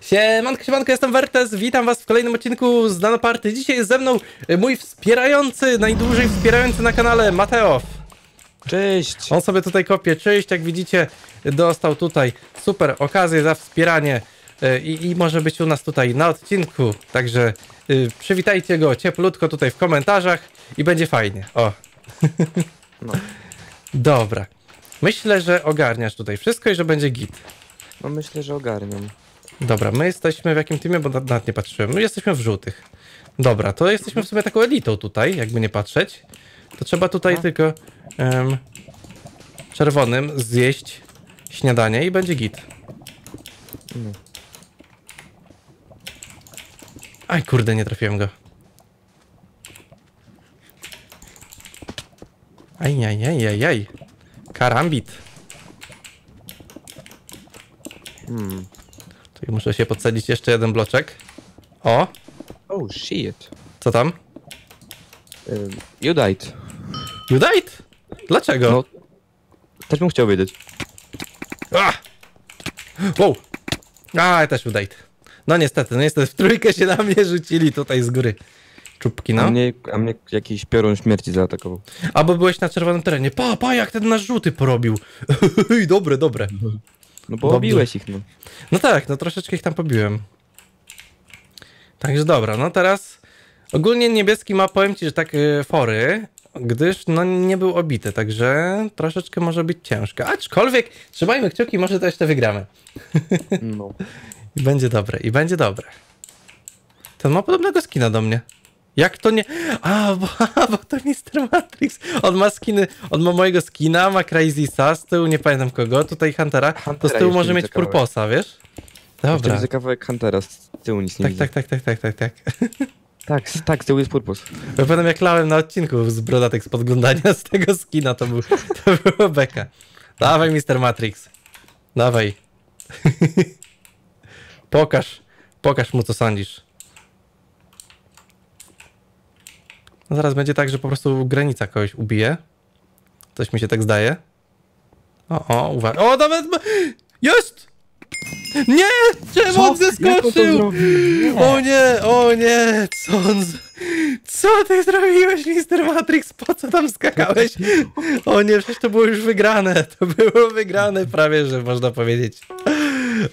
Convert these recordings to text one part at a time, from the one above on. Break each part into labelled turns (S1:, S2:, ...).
S1: Siemanko, siemanko, jestem Wertes, witam was w kolejnym odcinku z Nanoparty. Dzisiaj jest ze mną y, mój wspierający, najdłużej wspierający na kanale, Mateo.
S2: Cześć!
S1: On sobie tutaj kopie, cześć, jak widzicie, dostał tutaj super okazję za wspieranie y, i, i może być u nas tutaj na odcinku, także y, przywitajcie go cieplutko tutaj w komentarzach i będzie fajnie, o.
S2: No.
S1: Dobra, myślę, że ogarniasz tutaj wszystko i że będzie git.
S2: No myślę, że ogarniam.
S1: Dobra, my jesteśmy w jakim teamie, bo na- nawet nie patrzyłem. My jesteśmy w żółtych. Dobra, to jesteśmy w sumie taką elitą tutaj, jakby nie patrzeć. To trzeba tutaj
S2: No.
S1: tylko em, czerwonym zjeść śniadanie i będzie git.
S2: No.
S1: Aj, kurde, nie trafiłem go. Aj, aj, aj, aj, aj. Karambit.
S2: Hmm.
S1: Tutaj muszę się podsadzić jeszcze jeden bloczek. O,
S2: Oh shit.
S1: co tam?
S2: Um, you died.
S1: You died? Dlaczego?
S2: No. Też bym chciał wiedzieć.
S1: A! Wow! A, też you died. No niestety, no niestety, w trójkę się na mnie rzucili tutaj z góry. Czubki,
S2: A,
S1: no.
S2: mnie, a mnie jakiś piorun śmierci zaatakował.
S1: Albo byłeś na czerwonym terenie. Pa, pa, jak ten nasz żółty porobił. dobre, dobre.
S2: No bo
S1: Dobrze.
S2: obiłeś ich, no.
S1: No tak, no troszeczkę ich tam pobiłem. Także dobra, no teraz ogólnie niebieski ma, powiem ci, że tak y, fory, gdyż no nie był obity, także troszeczkę może być ciężko. Aczkolwiek trzymajmy kciuki, może to jeszcze wygramy.
S2: no.
S1: I będzie dobre, i będzie dobre. Ten ma podobnego skina do mnie. Jak to nie. A, bo, bo to Mr. Matrix. On ma skiny. On ma mojego skina, ma Crazy z tyłu, nie pamiętam kogo. Tutaj Huntera. to z
S2: Huntera
S1: tyłu może mieć. Purposa, wiesz? Dobra.
S2: widzę kawałek Huntera z tyłu nic nie
S1: Tak,
S2: widzę.
S1: tak, tak, tak, tak, tak, tak.
S2: Tak, tak, z tyłu jest purpos.
S1: Ja pamiętam jak lałem na odcinku z brodatek z podglądania z tego skina, to, był, to było beka. Dawaj, Mr. Matrix. Dawaj. pokaż, pokaż mu, co sądzisz. No zaraz będzie tak, że po prostu granica kogoś ubije. Coś mi się tak zdaje. O, o, uwaga. O, nawet. Jest! Nie! Czemu on zeskoczył? O nie, o nie, co on... z- Co ty zrobiłeś, Mr. Matrix? Po co tam skakałeś? O nie, przecież to było już wygrane. To było wygrane prawie, że można powiedzieć.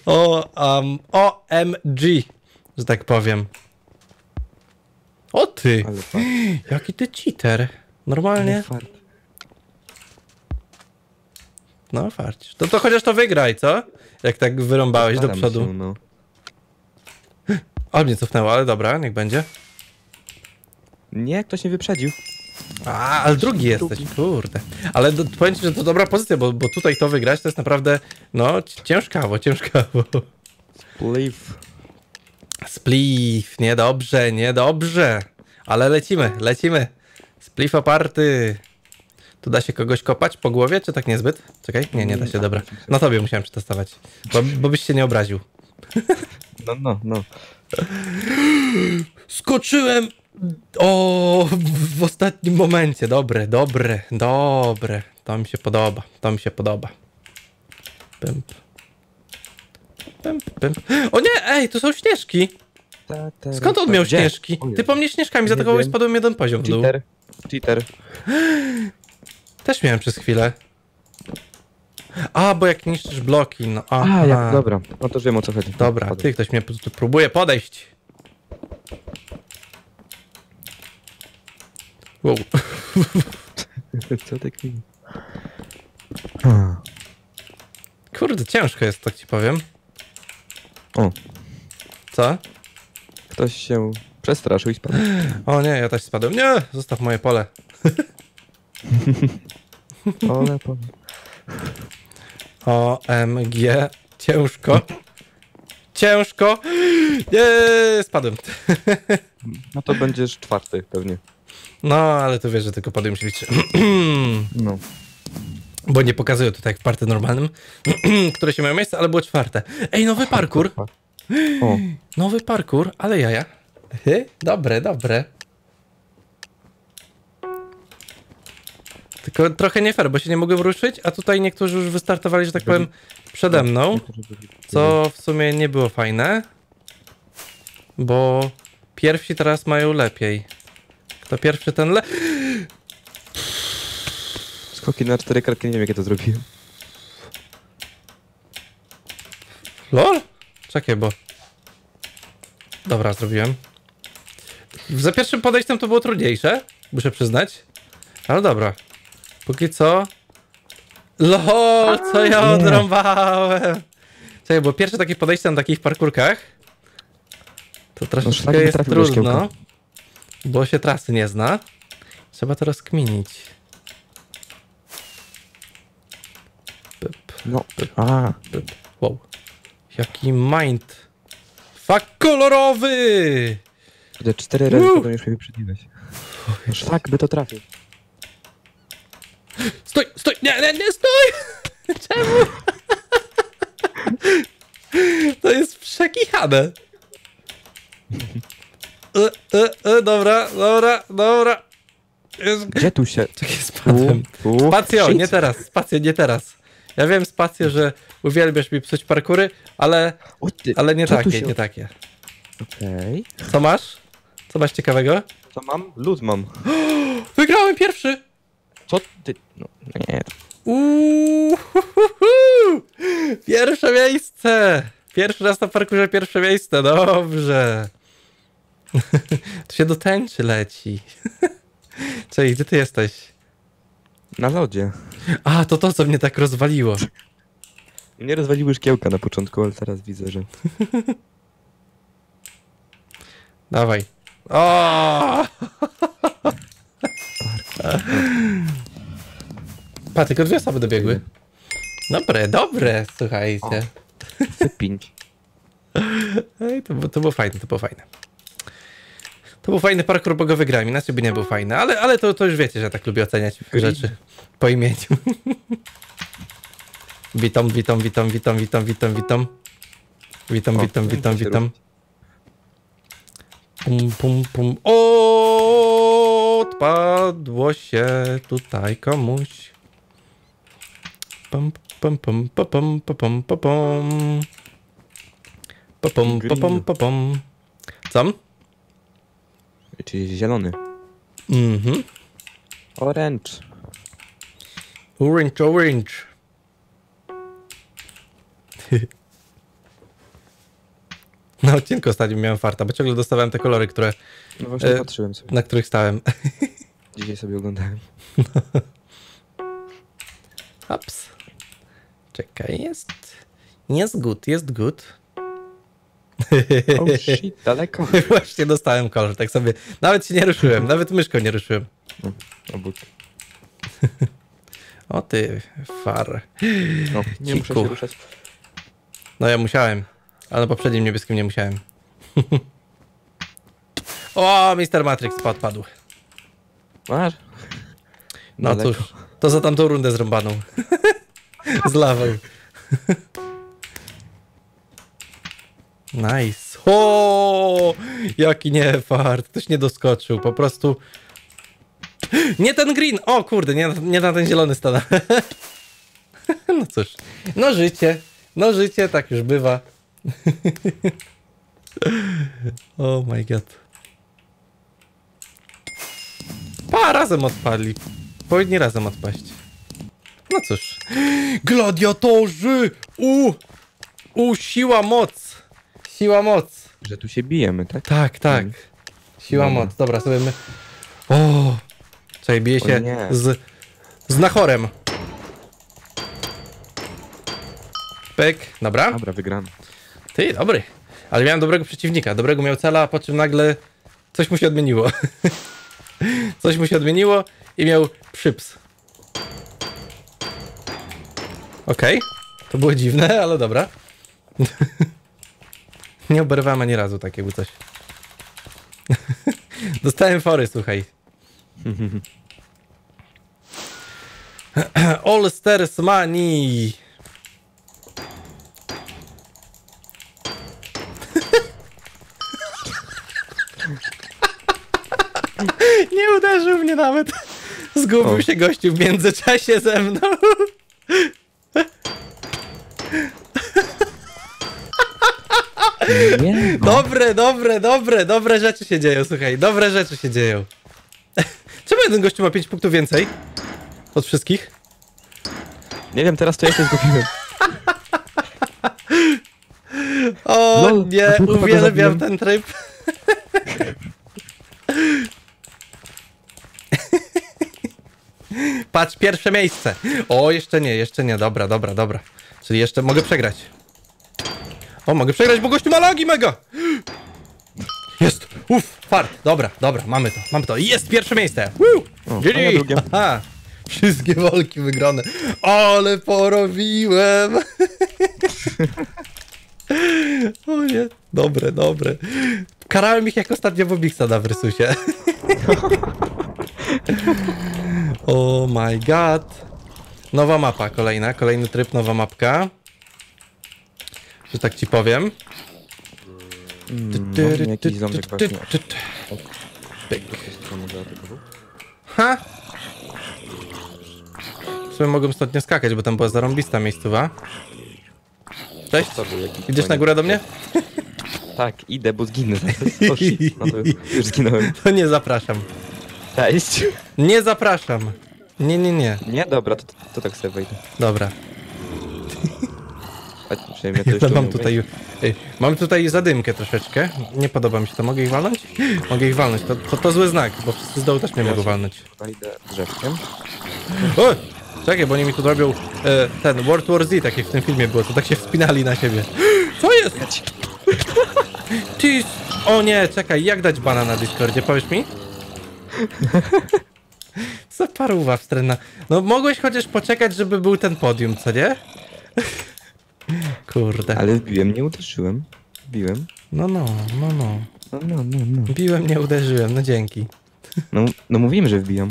S1: O, um, OMG, że tak powiem. O ty, jaki ty cheater. Normalnie, no farcisz. To, to chociaż to wygraj, co? Jak tak wyrąbałeś do przodu.
S2: Się, no.
S1: O, mnie cofnęło, ale dobra, niech będzie.
S2: Nie, ktoś mnie wyprzedził.
S1: A, ale drugi jesteś, kurde. Ale do, powiem ci, że to dobra pozycja, bo, bo tutaj to wygrać to jest naprawdę, no, ci- ciężkawo, ciężkawo.
S2: Spliff.
S1: Spliff, niedobrze, niedobrze. Ale lecimy, lecimy. Spliff oparty. Tu da się kogoś kopać po głowie, czy tak niezbyt? Czekaj, nie, nie da się, dobra. No tobie musiałem przetestować, bo, bo byś się nie obraził.
S2: No, no, no.
S1: Skoczyłem! O, w ostatnim momencie. Dobre, dobre, dobre. To mi się podoba, to mi się podoba. Pymp. Pymp, pymp. O nie, ej, tu są śnieżki. Skąd on miał
S2: Gdzie?
S1: śnieżki?
S2: O.
S1: Ty po mnie śnieżkami
S2: Nie
S1: zaatakował i
S2: wiem.
S1: spadłem jeden poziom w dół.
S2: Cheater. Cheater.
S1: Też miałem przez chwilę. A, bo jak niszczysz bloki, no
S2: A,
S1: aha.
S2: jak, dobra. No to już wiem o co chodzi.
S1: Dobra, ty, ktoś mnie tu próbuje podejść. Wow.
S2: Co ty kmin?
S1: Kurde, ciężko jest, tak ci powiem.
S2: O,
S1: Co?
S2: ktoś się przestraszył i spadł.
S1: O nie, ja też spadłem. Nie, zostaw moje pole.
S2: Ole, po...
S1: OMG, ciężko. Ciężko. Nie, spadłem.
S2: No to będziesz czwarty pewnie.
S1: No, ale to wiesz, że tylko być trzy.
S2: No.
S1: Bo nie pokazują tutaj jak w party normalnym, które się mają miejsce, ale było czwarte. Ej, nowy parkour.
S2: O,
S1: Nowy parkour, ale jaja. Dobre, dobre. Tylko trochę nie fair, bo się nie mogłem ruszyć, a tutaj niektórzy już wystartowali, że tak powiem, przede mną, co w sumie nie było fajne. Bo pierwsi teraz mają lepiej. Kto pierwszy, ten le...
S2: Skoki na cztery kartki, nie wiem jak ja to zrobiłem.
S1: LOL? Czekaj, bo... Dobra, zrobiłem. Za pierwszym podejściem to było trudniejsze, muszę przyznać. Ale dobra. Póki co... LOL, co ja odrąbałem? Czekaj, bo pierwsze takie podejście na takich parkurkach to troszeczkę
S2: szlak by
S1: jest trudno, bo się trasy nie zna. Trzeba to rozkminić.
S2: No. A.
S1: Wow. Jaki mind. Fuck kolorowy!
S2: kurde, cztery razy potem już mnie wyprzedziłeś. Szlak by to trafił.
S1: Stój, stój, nie, nie, nie, stój! Czemu? To jest przekichane. E, e, e, dobra, dobra, dobra. Jest...
S2: Gdzie tu się...
S1: Czekaj, spadłem. Spacjo, nie teraz, spacjo, nie teraz. Ja wiem, spacjo, że uwielbiasz mi psuć parkury, ale,
S2: ty,
S1: ale nie takie,
S2: się-
S1: nie takie.
S2: Okej.
S1: Co masz? Co masz ciekawego?
S2: Co mam? Lód mam.
S1: Wygrałem pierwszy!
S2: Co ty... No, nie.
S1: Uuu, hu, hu, hu. Pierwsze miejsce! Pierwszy raz na parkurze pierwsze miejsce, dobrze. To się do tęczy leci. Cześć, gdzie ty jesteś?
S2: Na lodzie.
S1: A, to to, co mnie tak rozwaliło.
S2: Mnie rozwaliły szkiełka na początku, ale teraz widzę, że...
S1: Dawaj. O! Pa, tylko dwie osoby dobiegły. Dobre, dobre, słuchajcie.
S2: Wypięć.
S1: Ej, to, to było fajne, to było fajne. To był fajny parkour, bo go wygrałem, inaczej by nie był fajny. Ale, ale to, to już wiecie, że ja tak lubię oceniać rzeczy po imieniu. witam, witam, witam, witam, witam, witam, witam. Witam, witam, witam, witam. Pum, pum, pum. O, odpadło się tutaj komuś. Pum, pum, pum, pum, pum, pum, pum, pum. Pum, pum, pum, pum, pum.
S2: Czyli zielony.
S1: Mhm.
S2: Orange.
S1: Orange, orange. Na odcinku ostatnim miałem farta, bo ciągle dostawałem te kolory, które,
S2: No właśnie
S1: E,
S2: patrzyłem sobie.
S1: na których stałem.
S2: Dzisiaj sobie oglądałem.
S1: Ups. Czekaj, jest... Jest good, jest good.
S2: Oh shit, daleko.
S1: Właśnie dostałem kolor, tak sobie. Nawet się nie ruszyłem, nawet myszką nie ruszyłem.
S2: Obóz.
S1: O ty, far.
S2: No, nie muszę
S1: Ciku.
S2: się ruszać.
S1: No ja musiałem, ale na poprzednim niebieskim nie musiałem. o, Mr. Matrix podpadł.
S2: Masz?
S1: No
S2: Daleko.
S1: cóż, to za tamtą rundę zrąbaną. Z lawą. Nice. O, jaki nie fart. Ktoś nie doskoczył, po prostu... Nie ten green! O kurde, nie, nie na ten zielony stanę. no cóż, no życie. No życie, tak już bywa. oh my god. Pa, razem odpali. Powinni razem odpaść. No cóż. Gladiatorzy! U! U, siła moc! Siła moc!
S2: Że tu się bijemy, tak?
S1: Tak, tak. Siła
S2: Dobra.
S1: moc. Dobra, sobie my... O! Czekaj, bije
S2: O
S1: się
S2: nie.
S1: z... z nachorem. Pyk, dobra.
S2: Dobra, wygramy.
S1: Ty, dobry. Ale miałem dobrego przeciwnika. Dobrego miał cela, po czym nagle coś mu się odmieniło. coś mu się odmieniło i miał przyps. Okej. To było dziwne, ale dobra. Nie oberwałem ani razu tak jakby coś. Dostałem fory, słuchaj. All Stars Money. Nie uderzył mnie nawet. Zgubił
S2: O.
S1: się gościu w międzyczasie ze mną.
S2: Nie, no.
S1: Dobre, dobre, dobre, dobre rzeczy się dzieją, słuchaj, dobre rzeczy się dzieją. Czemu jeden gościu ma 5 punktów więcej? Od wszystkich?
S2: Nie wiem, teraz to ja się zgubiłem.
S1: O
S2: Lol,
S1: nie,
S2: chyba go
S1: uwielbiam ten tryb. Patrz, pierwsze miejsce. O, jeszcze nie, jeszcze nie, dobra, dobra, dobra. Czyli jeszcze mogę przegrać. O, mogę przegrać, bo gościu ma lagi mega. Jest, uff, fart, dobra, dobra, mamy to, mamy to. Jest pierwsze miejsce. Woo!
S2: O,
S1: GG.
S2: ja.
S1: Aha, wszystkie walki wygrane. Ale porobiłem. O nie, dobre, dobre. Karałem ich jak ostatnio w Obixa na Versusie. oh my god. Nowa mapa kolejna, kolejny tryb, nowa mapka. Że tak ci powiem.
S2: Mm, no, jakiś ząbek właśnie.
S1: Pyk.
S2: Co może atakował?
S1: Ha! W sumie mogłem stąd nie skakać, bo tam była zarąbista miejscowa. Cześć, idziesz na górę do mnie?
S2: Tak, idę, bo zginę zaraz. O shit, no to już zginąłem.
S1: To nie zapraszam.
S2: Cześć.
S1: Nie zapraszam. Nie, nie, nie.
S2: Nie, dobra, to, to tak sobie wejdę.
S1: Dobra.
S2: Przynajmniej to jeszcze
S1: mam tutaj, ej, mam tutaj zadymkę troszeczkę. Nie podoba mi się to. Mogę ich walnąć? Mogę ich walnąć. To, to, to zły znak, bo wszyscy z dołu też mnie mogą walnąć.
S2: Wejdę drzewkiem.
S1: O! Czekaj, bo oni mi tu robią e, ten World War Z, tak jak w tym filmie było, to tak się wspinali na siebie. Co jest? Ty... O nie, czekaj, jak dać bana na Discordzie, powiesz mi? Co paruwa wstrętna. No mogłeś chociaż poczekać, żeby był ten podium, co nie? Kurde.
S2: Ale wbiłem, nie uderzyłem. Wbiłem.
S1: No, no, no, no.
S2: No, no, no, no.
S1: Biłem, nie uderzyłem, no dzięki.
S2: No, no mówiłem, że wbijam.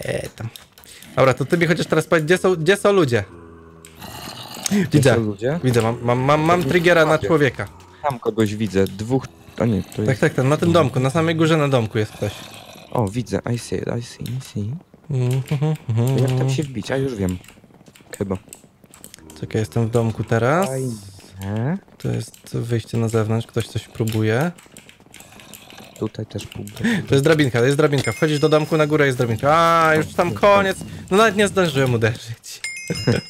S1: E, tam. Dobra, to ty mi chociaż teraz powiedz, gdzie są, gdzie są ludzie? Widzę,
S2: są ludzie?
S1: widzę, mam, mam, mam, mam triggera na człowieka.
S2: Tam kogoś widzę. Dwóch... A nie, to
S1: Tak,
S2: jest...
S1: tak, ten, na tym domku, na samej górze na domku jest ktoś.
S2: O, widzę. I see it, I see, I see.
S1: Mhm, mhm,
S2: To jak tam
S1: mhm.
S2: się wbić? A już wiem. Chyba.
S1: Czekaj, jestem w domku teraz.
S2: Fajne.
S1: To jest wyjście na zewnątrz, ktoś coś próbuje.
S2: Tutaj też pół.
S1: To jest drabinka, to jest drabinka. Wchodzisz do domku, na górę jest drabinka. A, już tam koniec. No nawet nie zdążyłem uderzyć.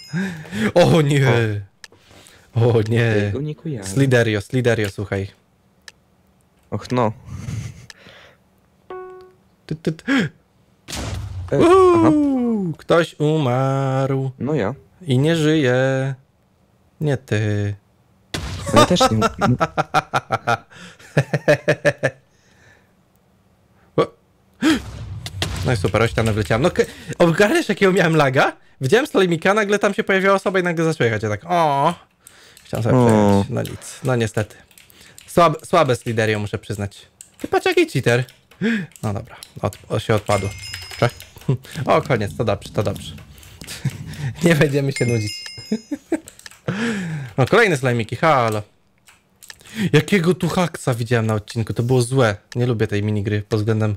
S1: o nie. O nie. Sliderio, Sliderio, słuchaj.
S2: Och no.
S1: Ty, ty, ty.
S2: E.
S1: Uuu, ktoś umarł
S2: No ja.
S1: I nie żyje. Nie ty.
S2: No ja też nie. No,
S1: i super, o ścianę wleciałem. No, ogarniasz jakiego miałem laga? Widziałem slajmika, nagle tam się pojawiła osoba i nagle zaczęła jechać. Ja tak, o. Chciałem sobie
S2: O.
S1: przejechać. No nic, no niestety. Słabe, słabe Sliderio, muszę przyznać. Ty patrz jaki cheater. No dobra, od, się odpadło. O, koniec, to dobrze, to dobrze. Nie będziemy się nudzić. No, kolejne slajmiki, halo. Jakiego tu haksa widziałem na odcinku, to było złe. Nie lubię tej minigry pod względem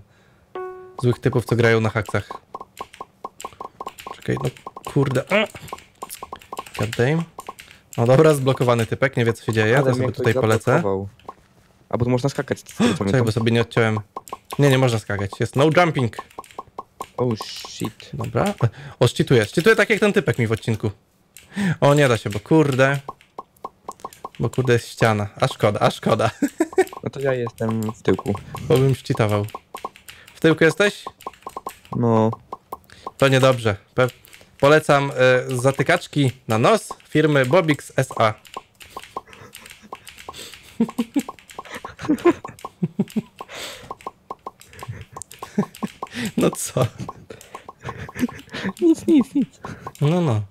S1: złych typów, co grają na haksach. Czekaj, no kurde. a. God damn. No dobra, zblokowany typek, nie wie co się dzieje,
S2: ale
S1: to sobie tutaj polecę.
S2: zablokował. A bo tu można skakać.
S1: Czekaj, bo sobie nie odciąłem. Nie, nie można skakać, jest no jumping.
S2: Oh shit.
S1: Dobra. O, szczytuję. Szczytuję tak jak ten typek mi w odcinku. O, nie da się, bo kurde. Bo kurde jest ściana. A szkoda, a szkoda.
S2: No to ja jestem w tyłku.
S1: Bo bym szczytował. W tyłku jesteś?
S2: No.
S1: To niedobrze. Pe polecam y, zatykaczki na nos firmy Bobix SA. No co?
S2: Nic, nic, nic.
S1: No, no.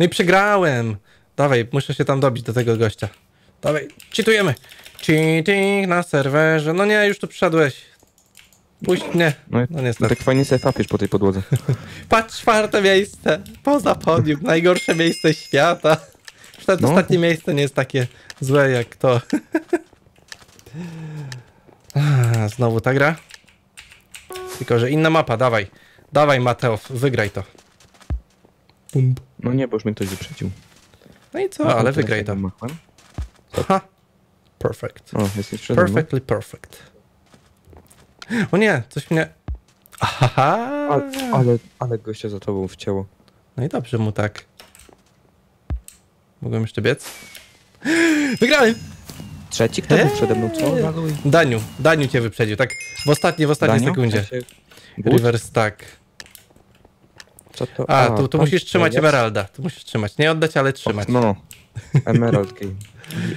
S1: No i przegrałem. Dawaj, muszę się tam dobić do tego gościa. Dawaj, cheatujemy. Cheating na serwerze. No nie, już tu przyszedłeś. Puść mnie.
S2: No,
S1: No niestety.
S2: tak fajnie sobie fapiesz po tej podłodze.
S1: Patrz, czwarte miejsce. Poza podium. Najgorsze miejsce świata. Przed
S2: No.
S1: ostatnie miejsce nie jest takie złe jak to. Znowu ta gra. Tylko, że inna mapa, dawaj. Dawaj, Mateo, wygraj to. Bum.
S2: No nie, bo już mnie ktoś wyprzedził.
S1: No i co,
S2: No,
S1: ale wygraj
S2: machłem.
S1: Ha. Perfect.
S2: O, jesteś przede mną.
S1: Perfectly perfect. O nie, coś mnie... Aha.
S2: Ale, ale, ale gościa za tobą wcięło.
S1: No i dobrze mu tak. Mogłem jeszcze biec? Wygrałem!
S2: Trzeci? Kto był przede mną? Co?
S1: Eee. Daniu, Daniu cię wyprzedził, tak w ostatniej, w ostatniej
S2: Danio?
S1: sekundzie.
S2: Ja się- But?
S1: Reverse tak.
S2: Co to?
S1: A, tu, tu musisz trzymać
S2: jest?
S1: emeralda. Tu musisz trzymać. Nie oddać, ale trzymać.
S2: No. Emerald Game.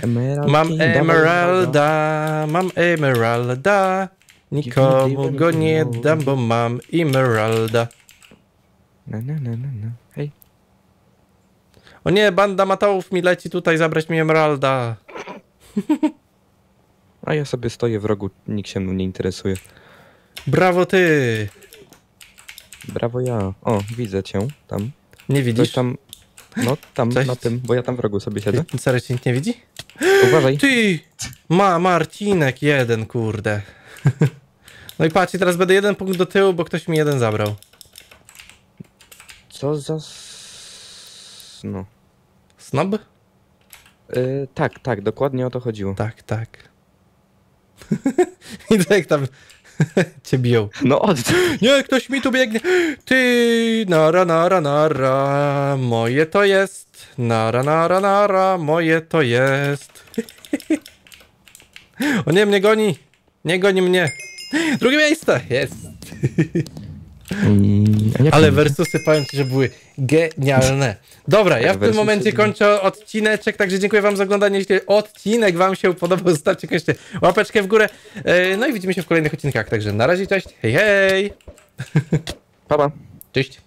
S2: Emerald
S1: Mam
S2: dawaj,
S1: emeralda, mam emeralda. Nikomu go nie dam, bo mam emeralda.
S2: Na, na, na, na, na. Hej.
S1: O nie, banda matołów mi leci tutaj zabrać mi emeralda.
S2: A ja sobie stoję w rogu, nikt się mną nie interesuje.
S1: Brawo ty!
S2: Brawo ja. O, widzę cię tam.
S1: Nie
S2: Ktoś
S1: widzisz?
S2: tam. No, tam na tym, bo ja tam w rogu sobie siedzę.
S1: Serio cię nikt nie widzi?
S2: Uważaj.
S1: Ty! Ma, Marcinek jeden, kurde. No i patrzcie, teraz będę jeden punkt do tyłu, bo ktoś mi jeden zabrał.
S2: Co za. s- No.
S1: Snob?
S2: Y, tak, tak, dokładnie o to chodziło.
S1: Tak, tak. I tak tam cię biją.
S2: No, od...
S1: Nie, ktoś mi tu biegnie. Ty, nara, nara, nara, moje to jest. Nara, nara, nara, moje to jest. O nie, mnie goni. Nie goni mnie. Drugie miejsce, jest. Ale
S2: tam-
S1: wersusy powiem ci, że były genialne. Dobra, ja w tym momencie kończę odcineczek, także dziękuję wam za oglądanie. Jeśli odcinek wam się podobał, zostawcie koniecznie łapeczkę w górę. E, No i widzimy się w kolejnych odcinkach, także na razie, cześć, hej hej.
S2: Pa, pa.
S1: Cześć.